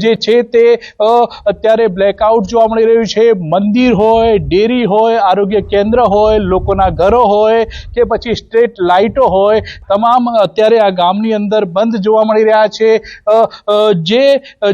જે છે તે અત્યારે બ્લેકઆઉટ જોવા મળી રહ્યું છે. મંદિર હોય ડેરી હોય આરોગ્ય કેન્દ્ર હોય લોકોના ઘરો હોય કે પછી સ્ટ્રીટ લાઇટો હોય તમામ અત્યારે આ ગામની અંદર બંધ જોવા મળી રહ્યા છે. જે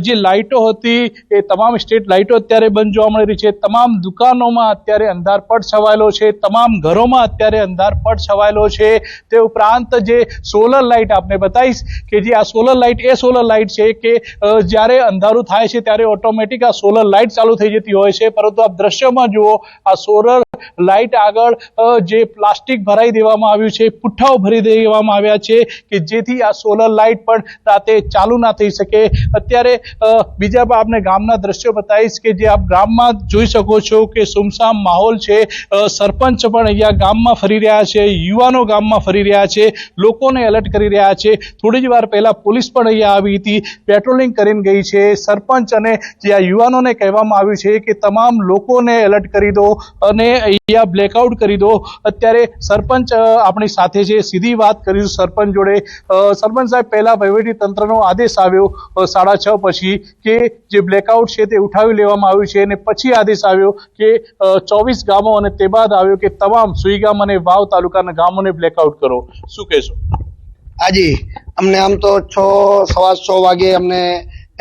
જે લાઇટો હતી એ તમામ સ્ટ્રીટ લાઇટો અત્યારે બંધ જોવા મળી રહી છે. તમામ દુકાનોમાં અત્યારે અંધારપટ છવાયેલો છે. તમામ ઘરોમાં અત્યારે અંધારપટ છવાયેલો છે. તે ઉપરાંત જે સોલર લાઇટ આપને બતાવીશ કે જે આ સોલર લાઇટ એ સોલર લાઇટ છે કે અ, અંધારું થાય છે ત્યારે ઓટોમેટિક આ સોલર લાઇટ ચાલુ થઈ જતી હોય છે. પરંતુ આપ દ્રશ્યમાં જુઓ, આ સોલર લાઇટ આગળ જે પ્લાસ્ટિક ભરાઈ દેવામાં આવ્યું છે, પુઠ્ઠાઓ ભરી દેવામાં આવ્યા છે કે જેથી આ સોલર લાઇટ પણ રાતે ચાલુ ના થઈ શકે. અત્યારે બીજા પણ આપને ગામના દ્રશ્યો બતાવીશ કે જે આપ ગામમાં જોઈ શકો છો કે સુમસામ માહોલ છે. સરપંચ પણ અહીંયા ગામમાં ફરી રહ્યા છે, યુવાનો ગામમાં ફરી રહ્યા છે, લોકોને એલર્ટ કરી રહ્યા છે. થોડી જ વાર પહેલા પોલીસ પણ અહીંયા આવી હતી. પેટ્રોલિંગ કરીને ગઈ છે સરપંચ અને જે આ યુવાનોને કહેવામાં આવ્યું છે કે તમામ લોકોને એલર્ટ કરી દો અને અહીંયા બ્લેકઆઉટ કરી દો. અત્યારે સરપંચ આપણી સાથે છે, સીધી વાત કરીશું સરપંચ જોડે. સરપંચ સાહેબ, પહેલા વહીવટી તંત્રનો આદેશ આવ્યો સાડા છ પછી કે જે બ્લેકઆઉટ છે તે ઉઠાવી લેવામાં આવ્યું છે અને પછી આદેશ આવ્યો કે ચોવીસ ગામો અને તે બાદ આવ્યો કે તમામ સુઈગામ અને વાવ તાલુકાના ગામોને બ્લેકઆઉટ કરો. શું કહેશો? હાજી, અમને આમ તો છ, સવા છ વાગે અમને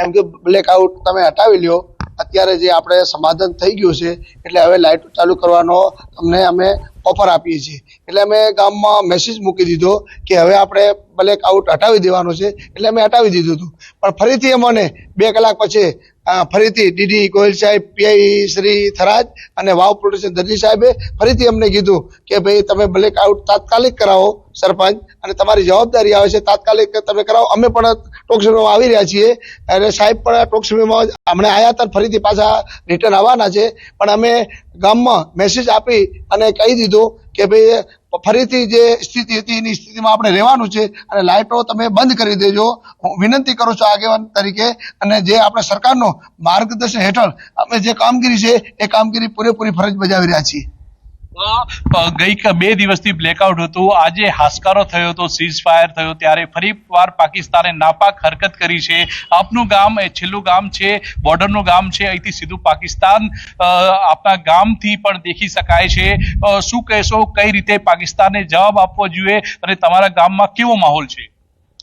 એમ કે બ્લેકઆઉટ તમે હટાવી લ્યો. અત્યારે જે આપણે સમાધાન થઈ ગયું છે, એટલે હવે લાઇટ ચાલુ કરવાનો અમને અમે ઓફર આપીએ છીએ. એટલે અમે ગામમાં મેસેજ મૂકી દીધો કે હવે આપણે બ્લેક આઉટ હટાવી દેવાનો છે, એટલે અમે હટાવી દીધું હતું. પણ ફરીથી અમને બે કલાક પછી ફરીથી ડીડી ગોયલ સાહેબ પીઆઈ શ્રી થરાજ અને વાવ પોલીસ દરજી સાહેબે ફરીથી અમને કીધું કે ભાઈ તમે બ્લેક આઉટ તાત્કાલિક કરાવો સરપંચ અને તમારી જવાબદારી આવે છે, તાત્કાલિક તમે કરાવો. અમે પણ ટૂંક સમયમાં આવી રહ્યા છીએ. અને સાહેબ પણ ટૂંક સમયમાં હમણાં આવ્યા હતા ફરીથી પાછા રિટર્ન આવવાના છે. પણ અમે ગામમાં મેસેજ આપી અને કહી દીધું કે ભાઈ ફરીથી જે સ્થિતિ હતી, એની સ્થિતિમાં આપણે રહેવાનું છે અને લાઇટો તમે બંધ કરી દેજો. હું વિનંતી કરું છું આગેવાન તરીકે અને જે આપણે સરકારનો માર્ગદર્શન હેઠળ અમે જે કામગીરી છે, એ કામગીરી પૂરેપૂરી ફરજ બજાવી રહ્યા છીએ. અ, ગઈ બે દિવસથી બ્લેકઆઉટ હતું. આજે હાશકારો થયો હતો સીઝ ફાયર થયો. ત્યારે ફરી વાર પાકિસ્તાને નાપાક હરકત કરી છે. આપનું ગામ એ છેલ્લું ગામ છે બોર્ડરનું ગામ છે. અહીંથી સીધું પાકિસ્તાન આપના ગામથી પણ દેખી શકાય છે. શું કહેશો? કઈ રીતે પાકિસ્તાને જવાબ આપવો જોઈએ? અને તમારા ગામમાં કેવો માહોલ છે?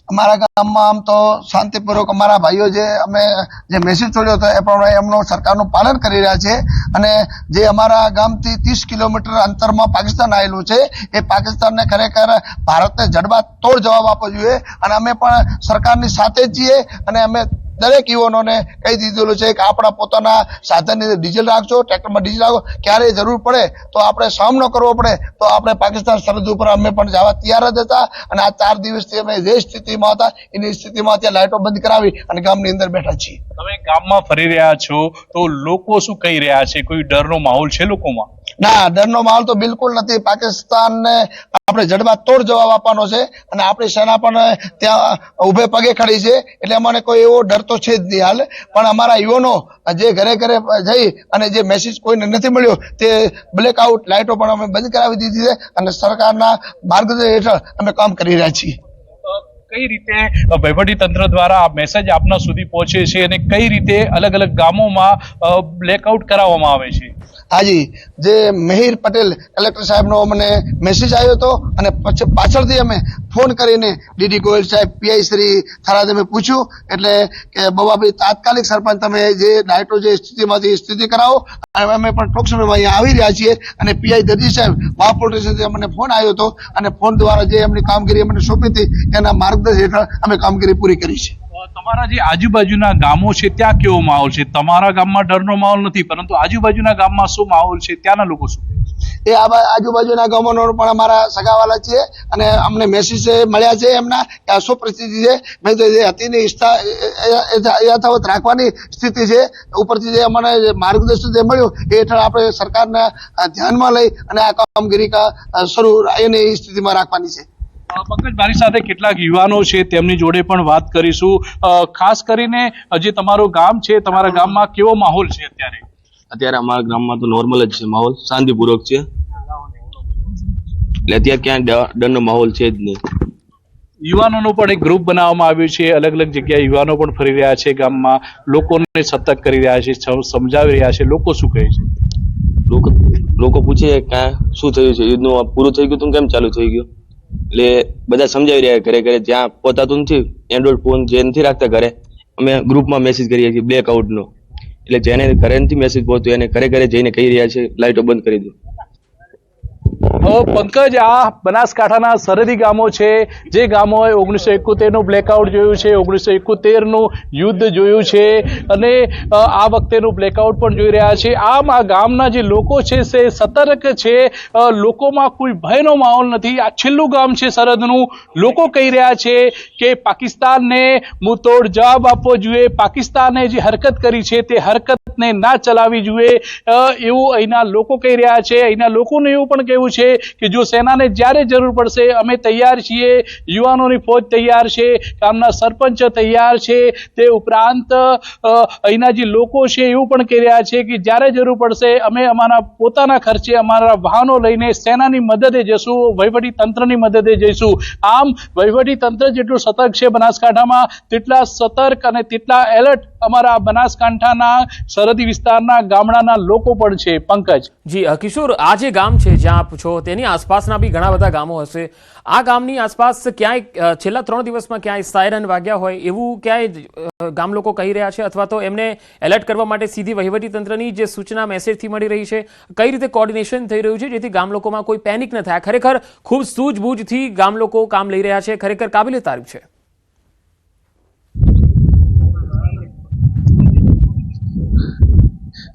અમારા ગામમાં આમ તો શાંતિપૂર્વક અમારા ભાઈઓ જે અમે જે મેસેજ છોડ્યો હતો, એ પ્રમાણે એમનું સરકારનું પાલન કરી રહ્યા છે. અને જે અમારા ગામથી ત્રીસ કિલોમીટર અંતરમાં પાકિસ્તાન આવેલું છે, એ પાકિસ્તાનને ખરેખર ભારતને જડબા તોડ જવાબ આપવો જોઈએ. અને અમે પણ સરકારની સાથે જ છીએ અને અમે દરેક યુવાનોને કહી દીધેલું છે કે આપણા પોતાના સાધનની ડીઝલ રાખજો ટ્રેક્ટરમાં ડીઝલ રાખો ક્યારેય જરૂર પડે તો આપણે સામનો કરવો પડે તો આપણે પાકિસ્તાન સરહદ ઉપર અમે પણ જવા તૈયાર જ હતા અને આ ચાર દિવસથી અમે જે સ્થિતિમાં હતા એની સ્થિતિમાં ત્યાં લાઇટો બંધ કરાવી અને ગામની અંદર બેઠા છીએ. તમે ગામમાં ફરી રહ્યા છો તો લોકો શું કહી રહ્યા છે? કોઈ ડરનો માહોલ છે લોકોમાં? ના ડરનો માહોલ તો બિલકુલ નથી. પાકિસ્તાનને આપણે જડબા તોડ જવાબ આપવાનો છે અને આપણી સેના પણ ત્યાં ઉભે પગે ખડી છે. એટલે અમને કોઈ એવો ડર તો છે જ નહીં હાલ. પણ અમારા યુવાનો જે ઘરે ઘરે જઈ અને જે મેસેજ કોઈને નથી મળ્યો, તે બ્લેકઆઉટ લાઇટો પણ અમે બંધ કરાવી દીધી છે અને સરકારના માર્ગદર્શન હેઠળ અમે કામ કરી રહ્યા છીએ. કઈ રીતે વહીવટી તંત્ર દ્વારા આ મેસેજ આપના સુધી પહોંચે છે અને કઈ રીતે અલગ અલગ ગામોમાં બ્લેકઆઉટ કરાવવામાં આવે છે? હાજી, જે મિહિર પટેલ કલેક્ટર સાહેબનો મને મેસેજ આવ્યો હતો અને પછી, પાછળથી અમે ફોન કરીને ડીડી ગોયલ સાહેબ પીઆઈ શ્રી થરાદ અમે પૂછ્યું, એટલે કે બાબાભાઈ તાત્કાલિક સરપંચ તમે જે ડાયટો જે સ્થિતિમાંથી સ્થિતિ કરાવો, અને અમે પણ ટૂંક સમયમાં અહીંયા આવી રહ્યા છીએ અને પીઆઈ દરજી સાહેબ વાવ પોલીસ સ્ટેશનથી અમને ફોન આવ્યો હતો અને ફોન દ્વારા જે એમની કામગીરી અમને સોંપી હતી, એના માર્ગદર્શન હેઠળ અમે કામગીરી પૂરી કરી છે. તમારા જે આજુબાજુના ગામો છે ત્યાં કેવો માહોલ છે? તમારા ગામમાં ડરનો માહોલ નથી પરંતુ આજુબાજુના ગામમાં શું માહોલ છે? ત્યાંના લોકો શું છે? એ આ આજુબાજુના ગામોનો પણ અમારા સગાવાલા છે અને અમને મેસેજ મળ્યા છે એમના કે આ શું પરિસ્થિતિ છે? મેં તો જે હતી ઈચ્છા એ- એ- એ યથાવત રાખવાની સ્થિતિ છે. ઉપરથી જે અમને માર્ગદર્શન જે મળ્યું એ હેઠળ આપણે સરકારને ધ્યાનમાં લઈ અને આ કામગીરી શરૂ એની સ્થિતિમાં રાખવાની છે. પંકજ મારી સાથે કેટલાક યુવાનો છે તેમની જોડે પણ વાત કરીશું. ખાસ કરીને જે તમારું ગામ છે તમારા ગામમાં કેવો માહોલ છે અત્યારે? અત્યારે અમારા ગામમાં તો નોર્મલ જ છે માહોલ શાંતિપૂર્વક છે. એટલે અત્યારે ક્યાંય ડરનો માહોલ છે જ નહીં. યુવાનોનું પણ એક ગ્રુપ બનાવવામાં આવ્યું છે અલગ અલગ જગ્યાએ યુવાનો પણ ફરી રહ્યા છે ગામમાં. લોકોને સતર્ક કરી રહ્યા છે સમજાવી રહ્યા છે. લોકો શું કહે છે? લોકો લોકો પૂછે કાં શું થયું છે? યુદ્ધનું પૂરું થઈ ગયું તું કેમ ચાલુ થઈ ગયું? એટલે બધા સમજાવી રહ્યા ઘરે ઘરે, જ્યાં પોતાતું નથી એન્ડ્રોઈડ ફોન જે નથી રાખતા ઘરે, અમે ગ્રુપમાં મેસેજ કરીએ છીએ બ્લેક આઉટનો એટલે જેને ઘરે નથી મેસેજ પહોંચતો, એને ઘરે ઘરે જઈને કહી રહ્યા છે લાઇટો બંધ કરી દો. પંકજ, આ બનાસકાંઠાના સરહદી ગામો છે. જે ગામોએ ઓગણીસો એકોતેરનું બ્લેકઆઉટ જોયું છે. ઓગણીસો એકોતેરનું યુદ્ધ જોયું છે. અને આ વખતેનું બ્લેકઆઉટ પણ જોઈ રહ્યા છે. આમ આ ગામના જે લોકો છે તે સતર્ક છે. લોકોમાં કોઈ ભયનો માહોલ નથી. આ છેલ્લું ગામ છે સરહદનું. લોકો કહી રહ્યા છે કે પાકિસ્તાનને મુતોડ જવાબ આપવો જોઈએ. પાકિસ્તાને જે હરકત કરી છે, તે હરકતને ના ચલાવી જોઈએ. એવું અહીંના લોકો કહી રહ્યા છે. અહીંના લોકોનું એવું પણ કહેવું છે કે જો સેનાને જ્યારે જરૂર પડશે, અમે તૈયાર છીએ, યુવાનોની ફોજ તૈયાર છે, ગામના સરપંચ તૈયાર છે, તે ઉપરાંત અહીંના જે લોકો છે એવું પણ કહી રહ્યા છે કે જ્યારે જરૂર પડશે, અમે અમારા પોતાના ખર્ચે અમારા વાહનો લઈને સેનાની મદદે જશું વહીવટી તંત્રની મદદે જઈશું. આમ વહીવટી તંત્ર જેટલું સતર્ક છે બનાસકાંઠામાં, તેટલા સતર્ક અને તેટલા એલર્ટ અમારા બનાસકાંઠાના સરહદી વિસ્તારના ગામડાના લોકો પણ છે, પંકજ. જી કિશોર, આ જે ગામ છે જ્યાં આપ છો, તેની આસપાસના બી ઘણા બધા ગામો હશે. આ ગામની આસપાસ ક્યાંય છેલ્લા ત્રણ દિવસમાં ક્યાંય સાયરન વાગ્યા હોય એવું ક્યાંય ગામ લોકો કહી રહ્યા છે? અથવા તો એમને એલર્ટ કરવા માટે સીધી વહીવટી તંત્રની જે સૂચના, મેસેજથી મળી રહી છે, કઈ રીતે કોર્ડિનેશન થઈ રહ્યું છે જેથી ગામ લોકોમાં કોઈ પેનિક ન થાય? ખરેખર ખૂબ સૂઝબૂઝથી ગામ લોકો કામ લઈ રહ્યા છે, ખરેખર કાબિલે તારીફ છે.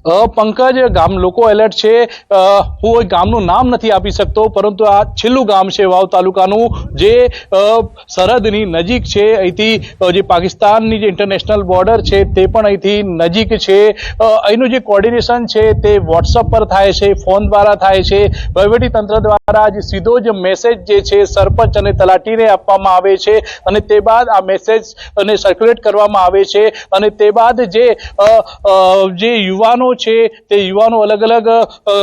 પંકજ, ગામ લોકો એલર્ટ છે. હું ગામનું નામ નથી આપી શકતો, પરંતુ આ છેલ્લું ગામ છે વાવ તાલુકાનું, જે સરહદની નજીક છે. અહીંથી જે પાકિસ્તાનની જે ઇન્ટરનેશનલ બોર્ડર છે, તે પણ અહીંથી નજીક છે. અહીંનું જે કોર્ડિનેશન છે, તે વોટ્સઅપ પર થાય છે ફોન દ્વારા થાય છે. વહીવટી તંત્ર દ્વારા જે સીધો જ મેસેજ જે છે, સરપંચ અને તલાટીને આપવામાં આવે છે. અને તે બાદ આ મેસેજ અને સર્ક્યુલેટ કરવામાં આવે છે. અને તે બાદ જે જે યુવાનો છે, તે યુવાનો અલગ અલગ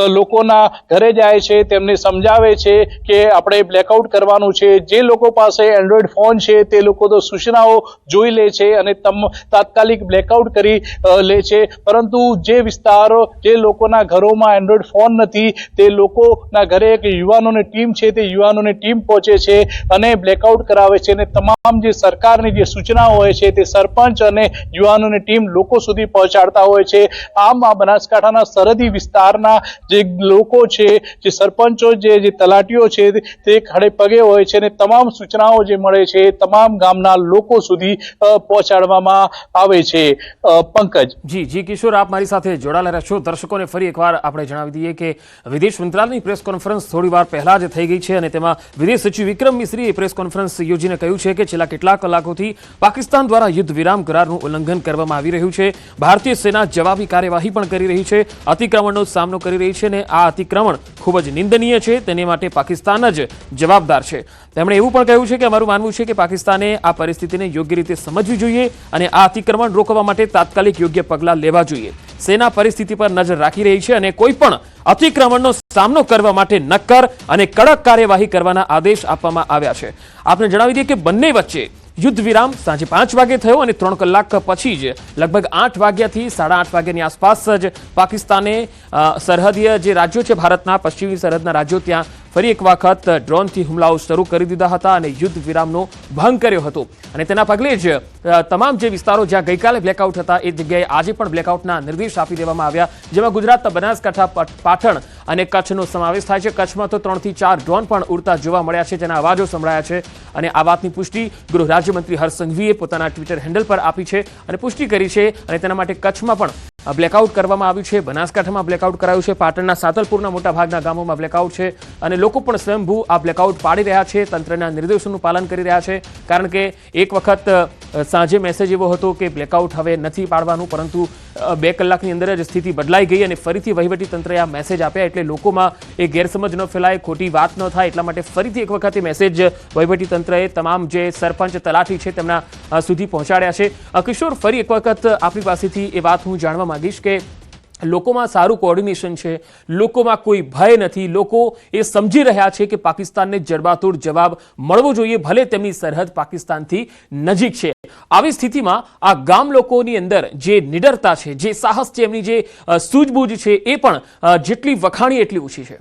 લોકોના ઘરે જાય છે, તેમને સમજાવે છે કે આપણે બ્લેકઆઉટ કરવાનું છે. જે લોકો પાસે એન્ડ્રોઈડ ફોન છે, તે લોકો તો સૂચનાઓ જોઈ લે છે અને તમ, તાત્કાલિક બ્લેકઆઉટ કરી લે છે. પરંતુ જે વિસ્તારો, જે લોકોના ઘરોમાં એન્ડ્રોઈડ ફોન નથી, તે લોકોના ઘરે એક યુવાનોની ટીમ છે, તે યુવાનોની ટીમ પહોંચે છે અને બ્લેકઆઉટ કરાવે છે. અને તમામ જે સરકારની જે સૂચનાઓ હોય છે, તે સરપંચ અને યુવાનોની ટીમ લોકો સુધી પહોંચાડતા હોય છે. આમ આ બનાસકાંઠાના સરહદી વિસ્તારના જે લોકો છે, જે સરપંચો જે જે તલાટીઓ છે, તે ખડે પગે હોય છે અને તમામ સૂચનાઓ જે મળે છે તમામ ગામના લોકો સુધી પહોંચાડવામાં આવે છે. પંકજ. જી જી કિશોર, આપ મારી સાથે જોડાયેલા રહેશો. દર્શકોને ફરી એકવાર આપણે જણાવી દઈએ કે વિદેશ મંત્રાલયની પ્રેસ કોન્ફરન્સ થોડી વાર પહેલા જ થઈ ગઈ છે અને તેમાં વિદેશ સચિવ વિક્રમ મિશ્રીએ પ્રેસ કોન્ફરન્સ યોજીને કહ્યું છે કે છેલ્લા કેટલાક કલાકોથી પાકિસ્તાન દ્વારા યુદ્ધ વિરામ કરારનું ઉલ્લંઘન કરવામાં આવી રહ્યું છે. ભારતીય સેના જવાબી કાર્યવાહી પણ કરી રહી છે. અતિક્રમણનો સામનો કરી રહી છે અને આ અતિક્રમણ ખૂબ જ નિંદનીય છે. તેને માટે પાકિસ્તાન જ જવાબદાર છે. તેમણે એવું પણ કહ્યું છે કે અમારું માનવું છે કે પાકિસ્તાને આ પરિસ્થિતિને યોગ્ય રીતે સમજવી જોઈએ અને આ અતિક્રમણ રોકવા માટે તાત્કાલિક યોગ્ય પગલાં લેવા જોઈએ. સેના પરિસ્થિતિ પર નજર રાખી રહી છે અને કોઈ પણ અતિક્રમણનો સામનો કરવા માટે નક્કર અને કડક કાર્યવાહી કરવાના આદેશ આપવામાં આવ્યા છે. આપને જણાવી દઈએ કે બંને વચ્ચે યુદ્ધ વિરામ સાંજે પાંચ વાગે થયો અને ત્રણ કલાક પછી જ લગભગ આઠ વાગ્યાથી સાડા આઠ વાગ્યાની આસપાસ જ પાકિસ્તાને સરહદીય જે રાજ્યો છે ભારતના, પશ્ચિમી સરહદના રાજ્યો ત્યાં ફરી એક વખત ડ્રોનથી હુમલાઓ શરૂ કરી દીધા હતા અને યુદ્ધ વિરામનો ભંગ કર્યો હતો. અને તેના પગલે જ તમામ જે વિસ્તારો જ્યાં ગઈકાલે બ્લેકઆઉટ હતા, એ જગ્યાએ આજે પણ બ્લેકઆઉટના નિર્દેશ આપી દેવામાં આવ્યા. જેમાં ગુજરાતના બનાસકાંઠા પટ- પાટણ અને કચ્છનો સમાવેશ થાય છે. કચ્છમાં તો ત્રણથી ચાર ડ્રોન પણ ઉડતા જોવા મળ્યા છે, જેના અવાજો સંભળાયા છે. અને આ વાતની પુષ્ટિ ગૃહ રાજ્યમંત્રી હર્ષ સંઘવીએ પોતાના ટ્વિટર હેન્ડલ પર આપી છે અને પુષ્ટિ કરી છે. અને તેના માટે કચ્છમાં પણ બ્લેકઆઉટ કરવામાં આવ્યું છે. બનાસકાંઠામાં બ્લેકઆઉટ કરાયું છે. પાટણના સાતલપુરના મોટા ભાગના ગામોમાં બ્લેકઆઉટ છે. અને લોકો પણ સ્વયંભૂ આ બ્લેકઆઉટ પાડી રહ્યા છે. તંત્રના નિર્દેશોનું પાલન કરી રહ્યા છે. કારણ કે એક વખત સાંજે મેસેજ એવો હતો કે બ્લેકઆઉટ હવે નથી પાડવાનું, પરંતુ બે કલાકની અંદર જ સ્થિતિ બદલાઈ ગઈ અને ફરીથી વહીવટી તંત્રએ આ મેસેજ આપ્યા એટલે લોકોમાં એ ગેરસમજ ન ફેલાય, ખોટી વાત ન થાય, એટલા માટે ફરીથી એક વખત એ મેસેજ વહીવટી તંત્રએ તમામ જે સરપંચ તલાટી છે તેમના સુધી પહોંચાડ્યા છે. કિશોર, ફરી એક વખત આપણી પાસેથી એ વાત હું જાણવા માંગીશ કે લોકોમાં સારું કોર્ડિનેશન છે, લોકોમાં કોઈ ભય નથી, લોકો એ સમજી રહ્યા છે કે પાકિસ્તાનને જડબાતોડ જવાબ મળવો જોઈએ, ભલે તેમની સરહદ પાકિસ્તાનથી નજીક છે. આવી સ્થિતિમાં આ ગામ લોકોની અંદર જે નિડરતા છે, જે સાહસ છે, એમની જે સૂઝબૂઝ છે, એ પણ જેટલી વખાણી એટલી ઓછી છે.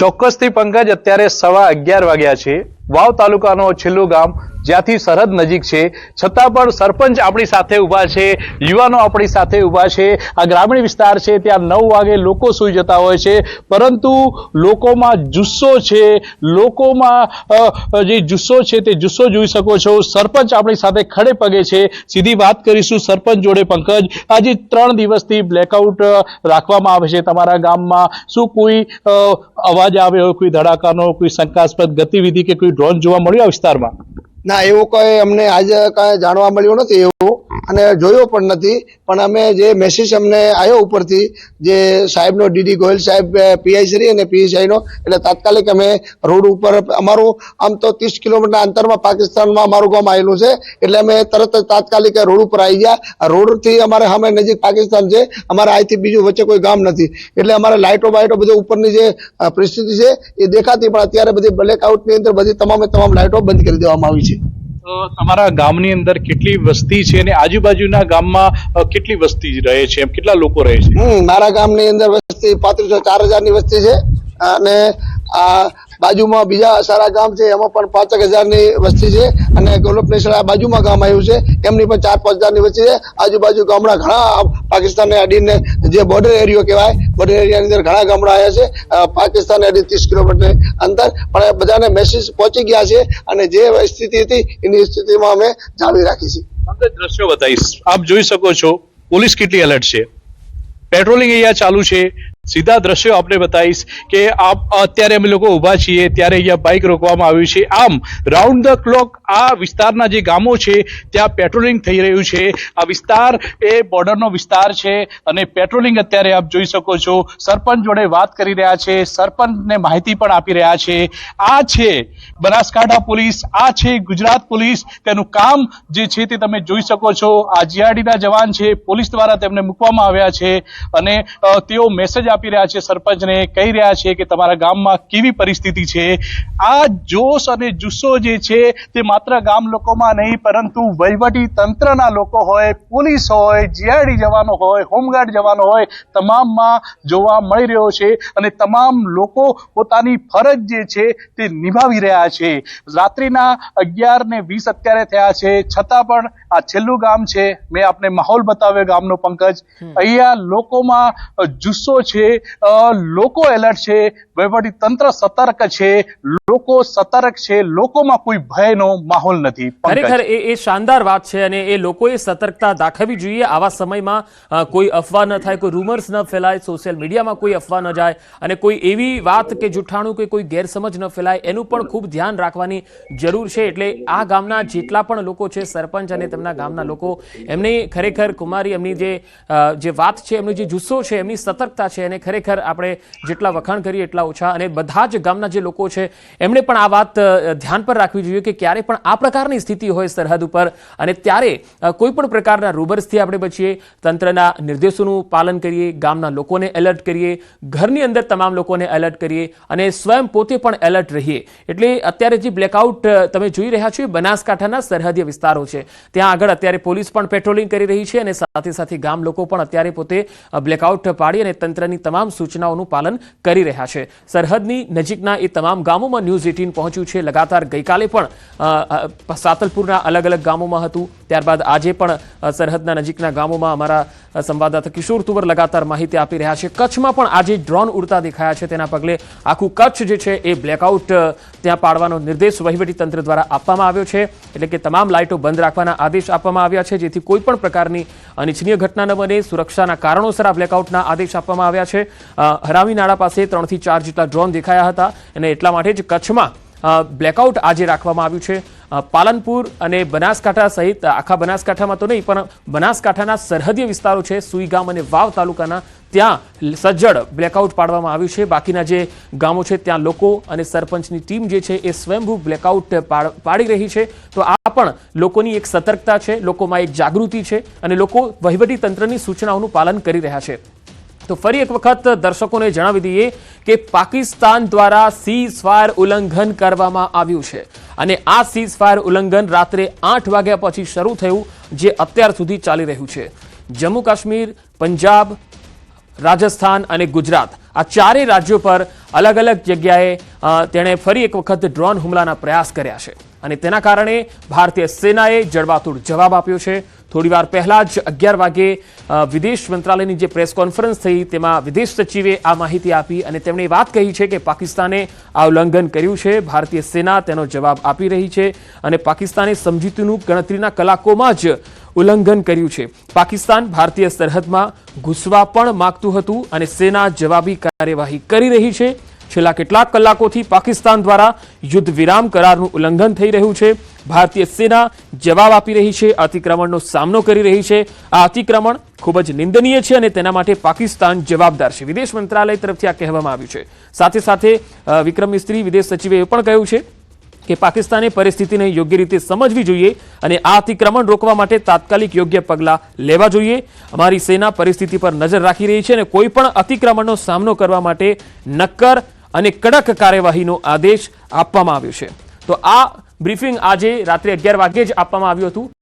ચોક્કસથી પંકજ, અત્યારે સવા અગિયાર વાગ્યા છે. વાવ તાલુકાનો છેલ્લું ગામ જ્યાંથી સરહદ નજીક છે. છતાં પણ સરપંચ આપણી સાથે ઊભા છે, યુવાનો આપણી સાથે ઊભા છે. આ ગ્રામીણ વિસ્તાર છે, ત્યાં નવ વાગે લોકો સૂઈ જતા હોય છે. પરંતુ લોકોમાં જુસ્સો છે, લોકોમાં જે જુસ્સો છે તે જુસ્સો જોઈ શકો છો. સરપંચ આપણી સાથે ખડે પગે છે. સીધી વાત કરીશું સરપંચ જોડે પંકજ. આજે ત્રણ દિવસથી બ્લેકઆઉટ રાખવામાં આવે છે તમારા ગામમાં. શું કોઈ અવાજ આવે કોઈ ધડાકાનો, કોઈ શંકાસ્પદ ગતિવિધિ કે કોઈ ડ્રોન જોવા મળ્યો આ વિસ્તારમાં? ના, એવું કંઈ અમને આજે કાંઈ જાણવા મળ્યું નથી એવું અને જોયો પણ નથી. પણ અમે જે મેસેજ અમને આવ્યો ઉપરથી, જે સાહેબનો ડીડી ગોયલ સાહેબ પીઆઈ અને પીએસઆઈનો એટલે તાત્કાલિક અમે રોડ ઉપર, અમારું આમ તો ત્રીસ કિલોમીટરના અંતરમાં પાકિસ્તાનમાં અમારું ગામ આવેલું છે, એટલે અમે તરત જ તાત્કાલિક રોડ ઉપર આવી ગયા. રોડથી અમારે સામે નજીક પાકિસ્તાન છે, અમારે અહીંથી બીજું વચ્ચે કોઈ ગામ નથી. એટલે અમારે લાઇટો બાઇટો બધું ઉપરની જે પરિસ્થિતિ છે, એ દેખાતી, પણ અત્યારે બધી બ્લેકઆઉટની અંદર બધી તમામે તમામ લાઇટો બંધ કરી દેવામાં આવી છે. તમારા ગામની અંદર કેટલી વસ્તી છે અને આજુબાજુના ગામમાં કેટલી વસ્તી રહે છે? એમ કેટલા લોકો રહે છે? મારા ગામની અંદર વસ્તી પાંત્રીસો ચાર હજારની વસ્તી છે અને આ બાજુમાં બીજા સારા ગામ છે એમાં પણ પાંચેક હજારની વસ્તી છે અને ગોલપનેશ્વર આ બાજુમાં ગામ આવ્યું છે એમની પણ ચાર પાંચ હજારની વસ્તી છે. આજુબાજુ ગામડા ઘણા પાકિસ્તાનને અડીને જે બોર્ડર એરિયો કહેવાય બોર્ડર એરિયાની અંદર ઘણા ગામડા આવ્યા છે. અ, પાકિસ્તાન અડી ત્રીસ કિલોમીટર અંતર પણ બધાને મેસેજ પહોંચી ગયા છે અને જે સ્થિતિ હતી એની સ્થિતિમાં અમે જાળવી રાખી છે દ્રશ્યો બતાવીશ. આપ જોઈ શકો છો પોલીસ કેટલી એલર્ટ છે? પેટ્રોલિંગ અહીંયા ચાલુ છે સીધા દ્રશ્યો આપણે બતાવીશ કે અત્યારે અમે લોકો ઊભા છીએ, ત્યારે અહીંયા બાઇક રોકવામાં આવ્યું છે. આમ રાઉન્ડ ધ ક્લોક આ વિસ્તારના જે ગામો છે, ત્યાં પેટ્રોલિંગ થઈ રહ્યું છે. આ વિસ્તાર એ બોર્ડરનો વિસ્તાર છે અને પેટ્રોલિંગ અત્યારે આપ જોઈ શકો છો. સરપંચ જોડે વાત કરી રહ્યા છે, સરપંચને માહિતી પણ આપી રહ્યા છે. આ છે બનાસકાંઠા પોલીસ, આ છે ગુજરાત પોલીસ. તેનું કામ જે છે તે તમે જોઈ શકો છો. આ જીઆરડીના જવાન છે, પોલીસ દ્વારા તેમને મૂકવામાં આવ્યા છે અને તેઓ મેસેજ આપી રહ્યા છે સરપંચને, કહી રહ્યા છે કે તમારા ગામમાં કેવી પરિસ્થિતિ છે? આ જોશ અને જુસ્સો જે છે તે માત્ર ગામ લોકોમાં નહીં પરંતુ વહીવટી તંત્રના લોકો હોય પોલીસ હોય જીઆઈડી જવાનો હોય હોમગાર્ડ જવાનો હોય તમામમાં જોવા મળી રહ્યો છે અને તમામ લોકો પોતાની ફરજ જે છે તે નિભાવી રહ્યા છે. રાત્રિના અગિયાર ને વીસ અત્યારે થયા છે. છતાં પણ આ છેલ્લું ગામ છે. મેં આપને માહોલ બતાવ્યો ગામનો પંકજ. અહીંયા લોકોમાં જુસ્સો છે લોકો એલર્ટ છે. વહીવટી તંત્ર સતર્ક છે, લોકો સતર્ક છે, લોકોમાં કોઈ ભયનો માહોલ નથી ખરેખર એ એ શાનદાર વાત છે અને એ લોકોએ સતર્કતા દાખવવી જોઈએ. આવા સમયમાં કોઈ અફવા ન થાય, કોઈ રૂમર્સ ન ફેલાય સોશિયલ મીડિયામાં કોઈ અફવા ન જાય અને કોઈ એવી વાત કે જુઠ્ઠાણું કે કોઈ ગેરસમજ ન ફેલાય, એનું પણ ખૂબ ધ્યાન રાખવાની જરૂર છે. એટલે આ ગામના જેટલા પણ લોકો છે, સરપંચ અને તેમના ગામના લોકો, એમની ખરેખર કુમારી, એમની જે જે વાત છે, એમનો જે જુસ્સો છે, એમની સતર્કતા છે અને ખરેખર આપણે જેટલા વખાણ કરીએ એટલા ઓછા અને બધા જ ગામના જે લોકો છે, એમણે પણ આ વાત ધ્યાન પર રાખવી જોઈએ કે ક્યારે પણ આ પ્રકારની સ્થિતિ હોય સરહદ ઉપર અને ત્યારે કોઈ પણ પ્રકારના રૂબર્સથી આપણે બચીએ, તંત્રના નિર્દેશોનું પાલન કરીએ, ગામના લોકોને એલર્ટ કરીએ, ઘરની અંદર તમામ લોકોને એલર્ટ કરીએ અને સ્વયં પોતે પણ એલર્ટ રહીએ. એટલે અત્યારે જે બ્લેકઆઉટ તમે જોઈ રહ્યા છો એ બનાસકાંઠાના સરહદીય વિસ્તારો છે. ત્યાં આગળ અત્યારે પોલીસ પણ પેટ્રોલિંગ કરી રહી છે અને સાથે સાથે ગામ લોકો પણ અત્યારે પોતે બ્લેકઆઉટ પાડી અને તંત્રની તમામ સૂચનાઓનું પાલન કરી રહ્યા છે. સરહદની નજીકના એ તમામ ગામોમાં ન્યૂઝ એટીન પહોંચ્યું છે. લગાતાર ગઈકાલે પણ સાતલપુરના અલગ અલગ ગામોમાં હતું. ત્યારબાદ આજે પણ સરહદના નજીકના ગામોમાં અમારા સંવાદદાતા કિશોર તુવર લગાતાર માહિતી આપી રહ્યા છે. કચ્છમાં પણ આજે ડ્રોન ઉડતા દેખાયા છે. તેના પગલે આખું કચ્છ જે છે એ બ્લેકઆઉટ ત્યાં પાડવાનો નિર્દેશ તંત્ર દ્વારા આપવામાં આવ્યો છે. એટલે કે તમામ લાઇટો બંધ રાખવાના આદેશ આપવામાં આવ્યા છે. જેથી કોઈપણ પ્રકારની અનિચ્છનીય ઘટના ન બને. સુરક્ષાના કારણોસર આ બ્લેકઆઉટના આદેશ આપવામાં આવ્યા છે. હરામી નાળા પાસે ત્રણથી ચાર જેટલા ડ્રોન દેખાયા હતા અને એટલા માટે જ કચ્છમાં બ્લેકઆઉટ આજે રાખવામાં આવ્યું છે. પાલનપુર અને બનાસકાંઠા સહિત આખા બનાસકાંઠામાં તો નહીં, પણ બનાસકાંઠાના સરહદીય વિસ્તારો છે સુઈગામ અને વાવ તાલુકાના, ત્યાં સજ્જડ બ્લેકઆઉટ પાડવામાં આવ્યું છે. બાકીના જે ગામો છે, ત્યાં લોકો અને સરપંચની ટીમ જે છે, એ સ્વયંભૂ બ્લેકઆઉટ પાડી રહી છે. તો આ પણ લોકોની એક સતર્કતા છે, લોકોમાં એક જાગૃતિ છે અને લોકો વહીવટી તંત્રની સૂચનાઓનું પાલન કરી રહ્યા છે. તો ફરી એક વખત દર્શકોને જણાવી દઈએ કે પાકિસ્તાન દ્વારા સીઝ ફાયર ઉલ્લંઘન કરવામાં આવ્યું છે. અને આ સીઝ ફાયર ઉલ્લંઘન રાત્રે આઠ વાગ્યા પછી શરૂ થયું જે અત્યાર સુધી ચાલી રહ્યું છે. જમ્મુ કાશ્મીર, પંજાબ, રાજસ્થાન અને ગુજરાત આ ચારેય રાજ્યો પર અલગ અલગ જગ્યાએ તેણે ફરી એક વખત ડ્રોન હુમલાના પ્રયાસ કર્યા છે. અને તેના કારણે ભારતીય સેનાએ જડબાતોડ જવાબ આપ્યો છે. થોડીવાર પહેલા જ અગિયાર વાગે વિદેશ મંત્રાલયની જે પ્રેસ કોન્ફરન્સ થઈ, તેમાં વિદેશ સચિવે આ માહિતી આપી અને તેમણે વાત કહી છે કે પાકિસ્તાને આ ઉલ્લંઘન કર્યું છે. ભારતીય સેના તેનો જવાબ આપી રહી છે અને પાકિસ્તાને સમજૂતીનું ગણતરીના કલાકોમાં જ ઉલ્લંઘન કર્યું છે. પાકિસ્તાન ભારતીય સરહદમાં ઘૂસવા પણ માગતું હતું અને સેના જવાબી કાર્યવાહી કરી રહી છે. છેલ્લા કેટલાક કલાકોથી પાકિસ્તાન દ્વારા યુદ્ધ વિરામ કરારનું ઉલ્લંઘન થઈ રહ્યું છે. ભારતીય સેના જવાબ આપી રહી છે, અતિક્રમણનો સામનો કરી રહી છે. આ અતિક્રમણ ખૂબ જ નિંદનીય છે અને તેના માટે પાકિસ્તાન જવાબદાર છે. વિદેશ મંત્રાલય તરફથી આ કહેવામાં આવ્યું છે. સાથે સાથે વિક્રમ મિસ્ત્રી, વિદેશ સચિવે એ પણ કહ્યું છે કે પાકિસ્તાને પરિસ્થિતિને યોગ્ય રીતે સમજવી જોઈએ અને આ અતિક્રમણ રોકવા માટે તાત્કાલિક યોગ્ય પગલાં લેવા જોઈએ. અમારી સેના પરિસ્થિતિ પર નજર રાખી રહી છે અને કોઈ પણ અતિક્રમણનો સામનો કરવા માટે નક્કર અને કડક કાર્યવાહીનો આદેશ આપવામાં આવ્યો છે. તો આ બ્રીફિંગ આજે રાત્રે અગિયાર વાગ્યે જ આપવામાં આવ્યું હતું.